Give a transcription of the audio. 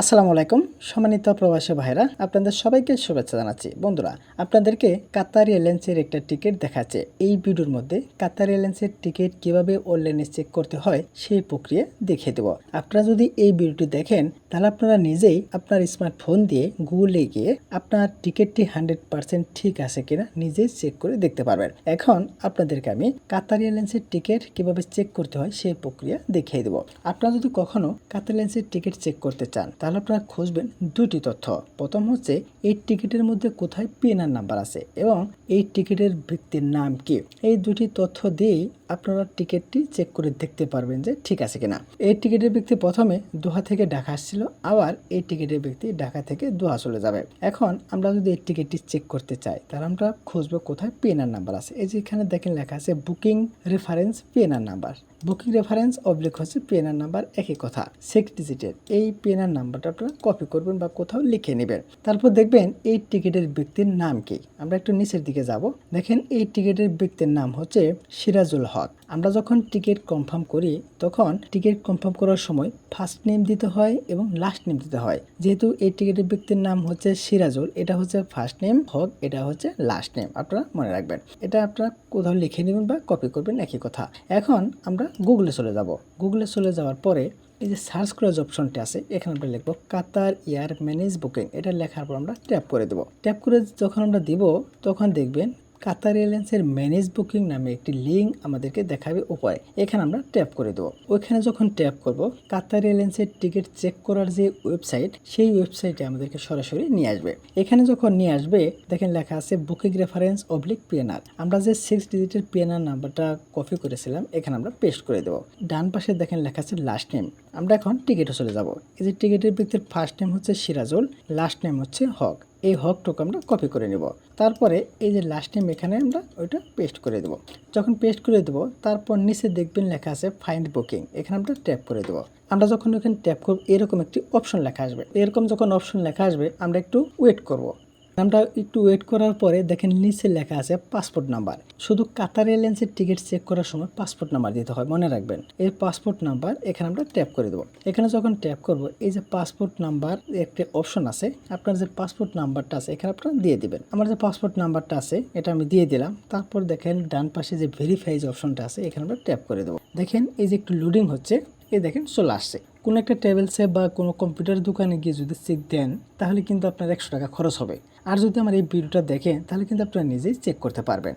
আসসালামু আলাইকুম, সম্মানিত প্রবাসী ভাইরা আপনাদের সবাইকে শুভেচ্ছা জানাচ্ছি। বন্ধুরা, আপনাদেরকে কাতার এয়ারলাইন্সের একটা টিকিট দেখাচ্ছে। এই ভিডিওর মধ্যে কাতার এয়ারলাইন্সের টিকিট কীভাবে অনলাইনে চেক করতে হয়, সেই প্রক্রিয়া দেখিয়ে দেব। আপনারা যদি এই ভিডিওটি দেখেন, তাহলে আপনারা নিজেই আপনার স্মার্টফোন দিয়ে গুগলে গিয়ে আপনার টিকিটটি হান্ড্রেড পার্সেন্ট ঠিক আছে কিনা নিজেই চেক করে দেখতে পারবেন। এখন আপনাদেরকে আমি কাতার এয়ারলাইন্সের টিকিট কীভাবে চেক করতে হয়, সেই প্রক্রিয়া দেখিয়ে দেব। আপনারা যদি কখনো কাতার এয়ারলাইন্সের টিকিট চেক করতে চান তাহলে আপনারা খুঁজবেন দুটি তথ্য। প্রথম হচ্ছে, এই টিকিটের মধ্যে কোথায় পিএনআর নাম্বার আছে এবং এই টিকিটের ব্যক্তির নাম কি? এই দুটি তথ্য দিয়েই আপনারা টিকিটটি চেক করে দেখতে পারবেন যে ঠিক আছে কিনা। এই টিকিটের ব্যক্তি প্রথমে দোহা থেকে ঢাকা আসছিল, আবার এই টিকিটের ব্যক্তি ঢাকা থেকে দোহা চলে যাবে। এখন আমরা যদি এই টিকিটটি চেক করতে চাই, তাহলে আমরা খুঁজবো কোথায় পিএনআর নাম্বার আছে। এই যে এখানে দেখেন লেখা আছে, booking reference PNR number. Booking reference oblique হচ্ছে পিএনআর নাম্বার একই কথা। সিক্স ডিজিটের এই পিএনআর নাম্বারটা আপনারা কপি করবেন বা কোথাও লিখে নেবেন। তারপর দেখবেন এই টিকিটের ব্যক্তির নাম কি? আমরা একটু নিচের দিকে যাব। দেখেন এই টিকিটের ব্যক্তির নাম হচ্ছে সিরাজুল হক। আমরা যখন টিকিট কনফার্ম করি, তখন টিকিট কনফার্ম করার সময় ফার্স্ট নেম দিতে হয় এবং লাস্ট নেম দিতে হয়। যেহেতু এই টিকিটের ব্যক্তির নাম হচ্ছে সিরাজুল, এটা হচ্ছে ফার্স্ট নেম হক, এটা হচ্ছে লাস্ট নেম আপনারা মনে রাখবেন। এটা আপনারা কোথাও লিখে নেবেন বা কপি করবেন একই কথা। এখন আমরা গুগলে চলে যাব। গুগলে চলে যাওয়ার পরে এই যে সার্চ করার যে অপশনটি আছে, এখানে আমরা লিখব কাতার এয়ার ম্যানেজ বুকিং এটা লেখার পর আমরা ট্যাপ করে দেবো। ট্যাপ করে যখন আমরা দিব, তখন দেখবেন কাতার এয়ারলাইন্সের ম্যানেজ বুকিং নামে একটি লিঙ্ক আমাদেরকে দেখাবে উপরে। এখানে আমরা ট্যাপ করে দেবো। ওইখানে যখন ট্যাপ করব কাতার এয়ারলাইন্সের টিকিট চেক করার যে ওয়েবসাইট সেই ওয়েবসাইটে আমাদেরকে সরাসরি নিয়ে আসবে। এখানে যখন নিয়ে আসবে, দেখেন লেখা আছে বুকিং রেফারেন্স অবলিক পিএনআর আমরা যে সিক্স ডিজিটের পিএনআর নাম্বারটা কপি করেছিলাম, এখানে আমরা পেস্ট করে দেবো। ডান পাশে দেখেন লেখা আছে লাস্ট নেম আমরা এখন টিকিটে চলে যাব। এই যে টিকিটের ব্যক্তির ফার্স্ট নেম হচ্ছে সিরাজুল লাস্ট নেম হচ্ছে হক। এই হক আমরা কপি করে নেব। তারপরে এই যে লাস্ট নেম এখানে আমরা ওইটা পেস্ট করে দেব। যখন পেস্ট করে দেব, তারপর নিচে দেখবেন লেখা আছে ফাইন্ড বুকিং এখানে আমরা ট্যাপ করে দেব। আমরা যখন ওখানে ট্যাপ করব, এরকম একটি অপশন লেখা আসবে। এরকম যখন অপশন লেখা আসবে, আমরা একটু ওয়েট করব। আমরা একটু ওয়েট করার পরে দেখেন নিচে লেখা আছে পাসপোর্ট নাম্বার শুধু কাতার এয়ারলাইন্সের টিকিট চেক করার সময় পাসপোর্ট নাম্বার দিতে হয়, মনে রাখবেন। এই পাসপোর্ট নাম্বার এখানে আমরা ট্যাপ করে দেবো। এখানে যখন ট্যাপ করব, এই যে পাসপোর্ট নাম্বার একটি অপশন আছে, আপনার যে পাসপোর্ট নাম্বারটা আছে, এখানে আপনারা দিয়ে দিবেন। আমার যে পাসপোর্ট নাম্বারটা আছে, এটা আমি দিয়ে দিলাম। তারপর দেখেন ডান পাশে যে ভেরিফাই যে অপশনটা আছে, এখানে আমরা ট্যাপ করে দেবো। দেখেন এই যে একটু লোডিং হচ্ছে, এই দেখেন চলে আসছে। কোনো একটা টেবিলসে বা কোনো কম্পিউটার দোকানে গিয়ে যদি চেক দেন, তাহলে কিন্তু আপনার একশো টাকা খরচ হবে। আর যদি আমার এই ভিডিওটা দেখেন, তাহলে কিন্তু আপনারা নিজেই চেক করতে পারবেন।